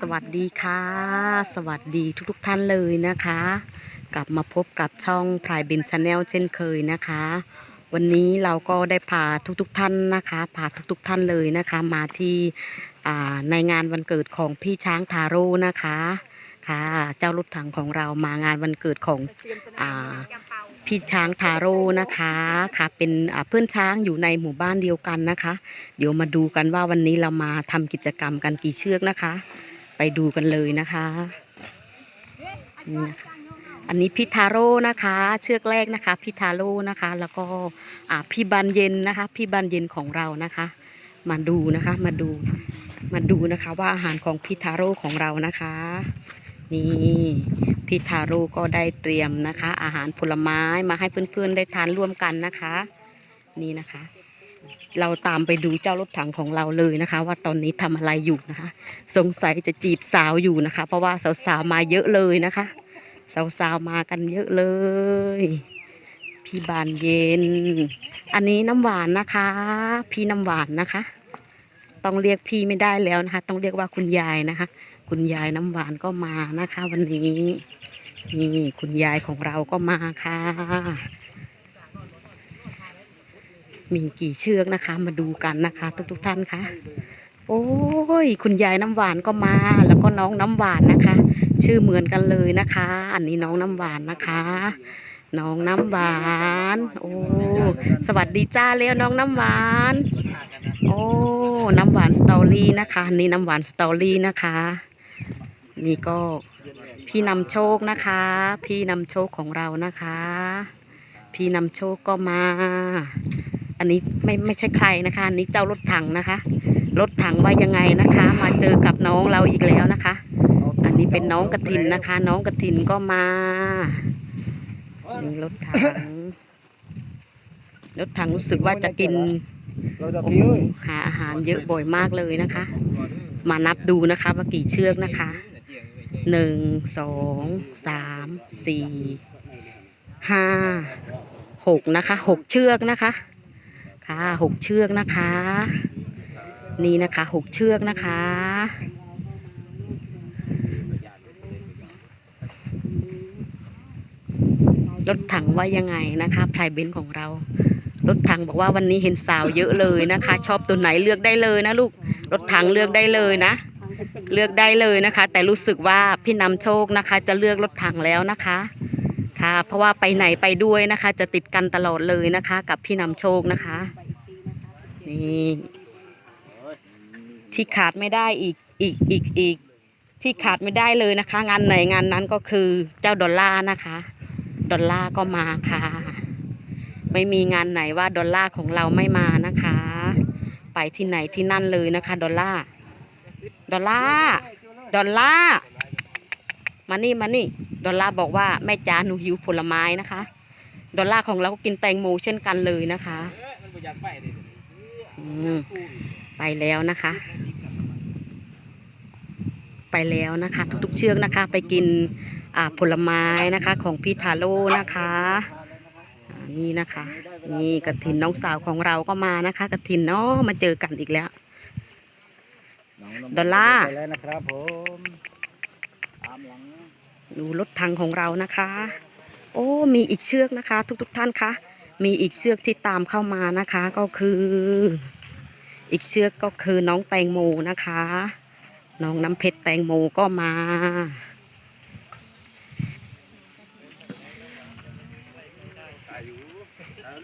สวัสดีค่ะ สวัสดีทุกๆท่านเลยนะคะ กลับมาพบกับช่องพรายบินชาแนลเช่นเคยนะคะ วันนี้เราก็ได้พาทุกๆท่านนะคะพาทุกๆท่านเลยนะคะ มาที่ในงานวันเกิดของพี่ช้างทาโร่นะคะค่ะ เจ้ารถถังของเรามางานวันเกิดของอพี่ช้างทาโร่นะคะค่ะเป็นเพื่อนช้างอยู่ในหมู่บ้านเดียวกันนะคะ เดี๋ยวมาดูกันว่าวันนี้เรามาทำกิจกรรมกันกี่เชือกนะคะ ไปดูกันเลยนะคะนี่นะคะอันนี้พี่ทาโร่นะคะ เชือกแรกนะคะพี่ทาโร่นะคะ แล้วก็พี่บันเย็นนะคะ พี่บันเย็นของเรานะคะ มาดูนะคะมาดูมาดูนะคะว่าอาหารของพี่ทาโร่ของเรานะคะ นี่พี่ทาโร่ก็ได้เตรียมนะคะ อาหารผลไม้มาให้เพื่อนๆได้ทานร่วมกันนะคะ นี่นะคะ เราตามไปดูเจ้ารถถังของเราเลยนะคะ ว่าตอนนี้ทำอะไรอยู่นะคะ สงสัยจะจีบสาวอยู่นะคะ เพราะว่าสาวๆมาเยอะเลยนะคะ สาวๆมากันเยอะเลย พี่บานเย็น อันนี้น้ำหวานนะคะ พี่น้ำหวานนะคะ ต้องเรียกพี่ไม่ได้แล้วนะคะ ต้องเรียกว่าคุณยายนะคะ คุณยายน้ำหวานก็มานะคะ วันนี้นี่คุณยายของเราก็มาค่ะ มีกี่เชือกนะคะ มาดูกันนะคะ ทุกๆท่านคะโอ้ย คุณยายน้ำหวานก็มา แล้วก็น้องน้ำหวานนะคะ ชื่อเหมือนกันเลยนะคะ อันนี้น้องน้ำหวานนะคะ น้องน้ำหวาน โอ้สวัสดีจ้าเร็วน้องน้ำหวาน โอ้น้ำหวานสตอรี่นะคะนี่น้ำหวานสตอรี่นะคะ นี่ก็พี่นำโชคนะคะ พี่นำโชคของเรานะคะ พี่นำโชคก็มา อันนี้ไม่ไม่ใช่ใครนะคะ อันนี้เจ้ารถถังนะคะ รถถังว่ายังไงนะคะ มาเจอกับน้องเราอีกแล้วนะคะ อันนี้เป็นน้องกระถินนะคะ น้องกระถินก็มานี่รถถังรถถังรู้สึกว่าจะกินโอ้พี่โหเอ้ยหาอาหารเยอะบ่อยมากเลยนะคะ มานับดูนะคะว่ากี่เชือกนะคะหนึ่งสองสามสี่ห้าหกนะคะหกเชือกนะคะ ค่ะหกเชือกนะคะ นี่นะคะหกเชือกนะคะ รถถังว่ายังไงนะคะไพรเบนซ์ของเรา รถถังบอกว่าวันนี้เห็นสาวเยอะเลยนะคะ ชอบตัวไหนเลือกได้เลยนะลูก รถถังเลือกได้เลยนะ เลือกได้เลยนะคะ แต่รู้สึกว่าพี่นำโชคนะคะ จะเลือกรถถังแล้วนะคะ ค่ะ เพราะว่าไปไหนไปด้วยนะคะ จะติดกันตลอดเลยนะคะ กับพี่นำโชคนะคะ นี่ที่ขาดไม่ได้อีกอีกอีกอีก ที่ขาดไม่ได้เลยนะคะ งานไหนงานนั้นก็คือเจ้าดอลลาร์นะคะ ดอลลาร์ก็มาค่ะ ไม่มีงานไหนว่าดอลลาร์ของเราไม่มานะคะ ไปที่ไหนที่นั่นเลยนะคะ ดอลลาร์ดอลลาร์ดอลลาร์ มานี่มานี่ ดอลลาร์บอกว่าแม่จ๋าหนูหิวผลไม้นะคะ ดอลลาร์ของเราก็กินแตงโมเช่นกันเลยนะคะอืมไปแล้วนะคะ ไปแล้วนะคะ ทุกๆเชือกนะคะ ไปกินอ่าผลไม้นะคะของพี่ทาโร่นะคะอ่านี่นะคะ นี่กระถินน้องสาวของเราก็มานะคะกระถินเนาะมาเจอกันอีกแล้ว ดอลลาร์ ไปแล้วนะครับผมตามหลัง ดูรถถังของเรานะคะ โอ้มีอีกเชือกนะคะ ทุกๆทท่านคะมีอีกเชือกที่ตามเข้ามานะคะก็คือ อีกเชือกก็คือน้องแตงโมนะคะ น้องน้ำเพชรแตงโมก็มา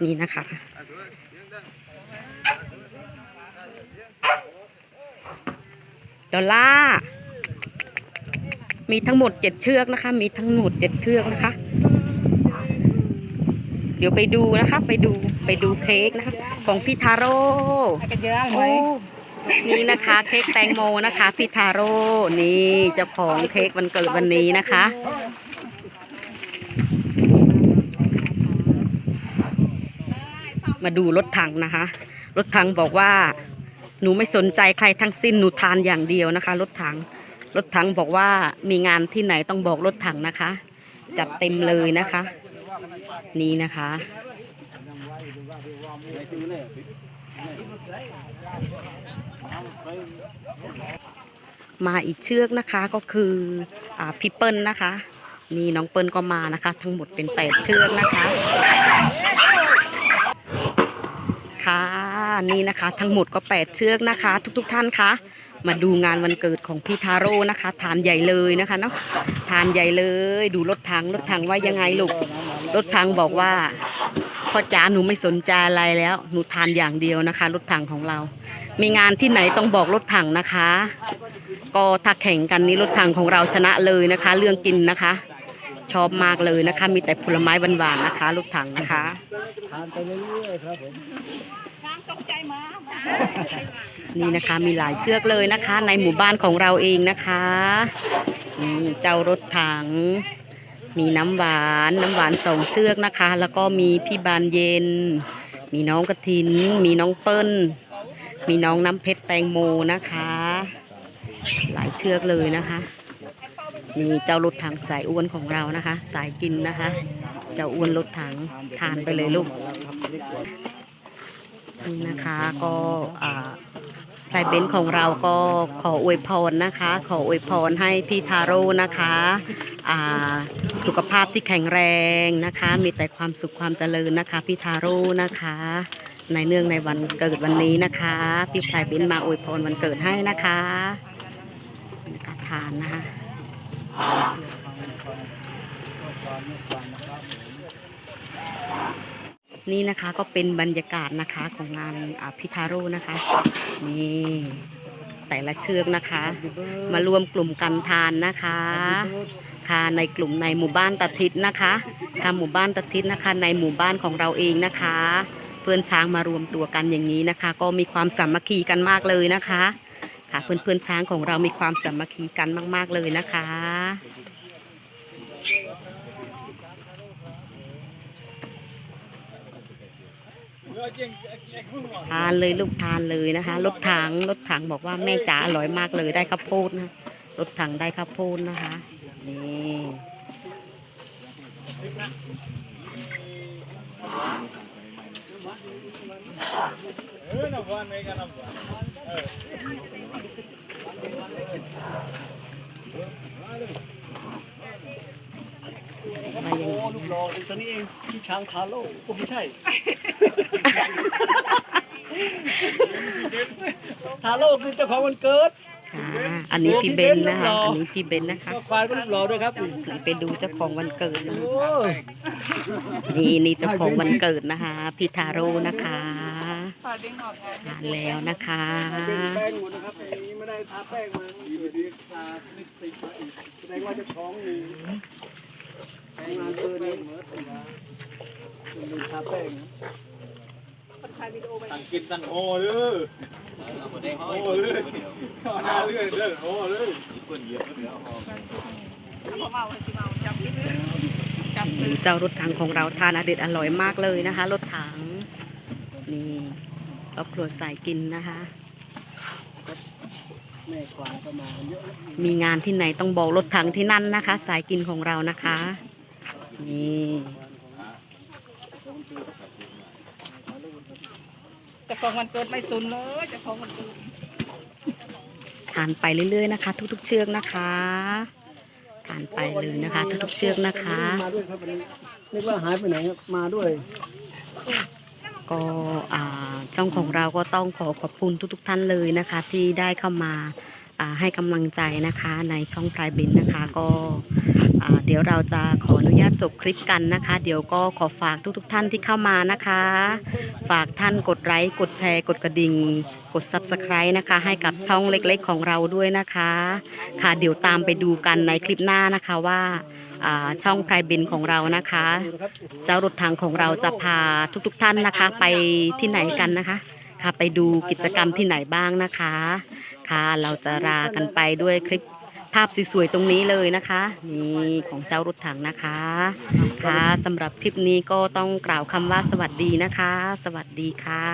นี่นะคะดอลล่า มีทั้งหมดเจ็ดเชือกนะคะ มีทั้งหมดเจ็ดเชือกนะคะ เดี๋ยวไปดูนะคะ ไปดูไปดูเค้กนะคะ ของพี่ทาโร่กันเยอะไหมโอ้นี่นะคะเค้กแตงโมนะคะพี่ทาโร่นี่เจ้าของเค้กวันเกิดวันนี้นะคะมาดูรถถังนะคะ รถถังบอกว่า หนูไม่สนใจใครทั้งสิ้นหนูทานอย่างเดียวนะคะ รถถัง รถถังบอกว่ามีงานที่ไหนต้องบอกรถถังนะคะ จัดเต็มเลยนะคะ นี่นะคะ มาอีกเชือกนะคะก็คืออ่าพี่เปิ้ลนะคะ นี่น้องเปิ้ลก็มานะคะ ทั้งหมดเป็นแปดเชือกนะคะค่ะนี่นะคะ ทั้งหมดก็แปดเชือกนะคะ ทุกๆทท่านคะ มาดูงานวันเกิดของพี่ทาโร่นะคะทานใหญ่เลยนะคะเนาะทานใหญ่เลย ดูรถถังรถถังว่ายังไงลูกรถถังบอกว่าพ่อจ๋าหนูไม่สนใจอะไรแล้ว หนูทานอย่างเดียวนะคะ รถถังของเรา มีงานที่ไหนต้องบอกรถถังนะคะ ก็ถ้าแข่งกันนี้รถถังของเราชนะเลยนะคะ เรื่องกินนะคะ ชอบมากเลยนะคะ มีแต่ผลไม้หวานๆนะคะ รถถังนะคะทานไปเรื่อยๆครับผม นี่นะคะมีหลายเชือกเลยนะคะ ในหมู่บ้านของเราเองนะคะนี่เจ้ารถถัง มีน้ำหวานน้ำหวานสองเชือกนะคะ แล้วก็มีพี่บานเย็น มีน้องกระถิน มีน้องเปิ้ล มีน้องน้ำเพชรแตงโมนะคะ หลายเชือกเลยนะคะนี่เจ้ารถถังสายอ้วนของเรานะคะ สายกินนะคะ เจ้าอ้วนรถถังทานไปเลยลูก นี่นะคะก็อ่าพลายเบนซ์ของเราก็ขออวยพรนะคะ ขออวยพรให้พี่ทาโร่นะคะสุขภาพที่แข็งแรงนะคะ มีแต่ความสุขความเจริญนะคะพี่ทาโร่นะคะ ในเนื่องในวันเกิดวันนี้นะคะ พี่พลายเบนซ์มาอวยพรวันเกิดให้นะคะนะคะทานนะคะ นี่นะคะก็เป็นบรรยากาศนะคะของงานพิทาโร่นะคะนี่แต่ละเชือกนะคะ มารวมกลุ่มกันทานนะคะค่ะในกลุ่มในหมู่บ้านตะทิศนะคะค่ะหมู่บ้านตะทิศนะคะ ในหมู่บ้านของเราเองนะคะ เพื่อนช้างมารวมตัวกันอย่างนี้นะคะ ก็มีความสามัคคีกันมากเลยนะคะ ค่ะเพื่อนเพื่อนช้างของเรามีความสามัคคีกันมาก ๆเลยนะคะ ทานเลยลูกทานเลยนะคะ รถถังรถถังบอกว่าแม่จ๋าอร่อยมากเลยได้ข้าวโพดนะรถถังได้ข้าวโพดนะคะนี่มาอย่างโอ้ลูกหล่อตัวนี้เองพี่ช้างทาโร่ก็ไม่ใช่ ทาโร่คือเจ้าของวันเกิด ค่ะอันนี้พี่เบนนะคะ อันนี้พี่เบนนะคะก็ควายก็ลูกหล่อด้วยครับนี่ไปดูเจ้าของวันเกิดนะโอ้นี่นี่เจ้าของวันเกิดนะคะ พี่ทาโร่นะคะทานแล้วนะคะ เป็นแป้งหมดนะครับอันนี้ไม่ได้ทาแป้งมาอยู่ดีทาลิปสติกมาอีกแสดงว่าเจ้าของนี่แป้งงานเกินนี่เหมือนกันเป็นทาแป้งนะ ตั้งกินตั้งโอ้เลยโอ้เลยหน้าเลื่อยเลื่อยโอ้เลยคนเหยียบเดี๋ยวหอมเจ้ารถถังของเราทานอเด็ดอร่อยมากเลยนะคะ รถถังนี่ครอบครัวสายกินนะคะแม่ควายก็มากันเยอะนะมีงานที่ไหนต้องบอกรถถังที่นั่นนะคะ สายกินของเรานะคะนี่ จะของวันเกิดไม่สุนเลยเจะของวันเกิดทานไปเรื่อยๆนะคะ ทุกๆเชือกนะคะทานไปเลยนะคะ ทุกๆเชือกนะคะ มาด้วยครับวันนี้นึกว่าหายไปไหนครับมาด้วยก็อ่าช่องของเราก็ต้องขอขอบคุณทุกๆท่านเลยนะคะ ที่ได้เข้ามาอ่า ให้กำลังใจนะคะในช่องพรายบินนะคะก็เดี๋ยวเราจะขออนุญาตจบคลิปกันนะคะ เดี๋ยวก็ขอฝากทุกๆท่านที่เข้ามานะคะ ฝากท่านกดไลค์กดแชร์กดกระดิ่ง กด subscribe นะคะ ให้กับช่องเล็กๆของเราด้วยนะคะ ค่ะเดี๋ยวตามไปดูกันในคลิปหน้านะคะว่าช่องพรายบินของเรานะคะ เจ้ารถถังของเราจะพาทุกๆท่านนะคะ ไปที่ไหนกันนะคะ ค่ะไปดูกิจกรรมที่ไหนบ้างนะคะ ค่ะเราจะลากันไปด้วยคลิปภาพสวยๆตรงนี้เลยนะคะนี่ของเจ้ารถถังนะคะค่ะสำหรับคลิปนี้ก็ต้องกล่าวคำว่าสวัสดีนะคะ สวัสดีค่ะ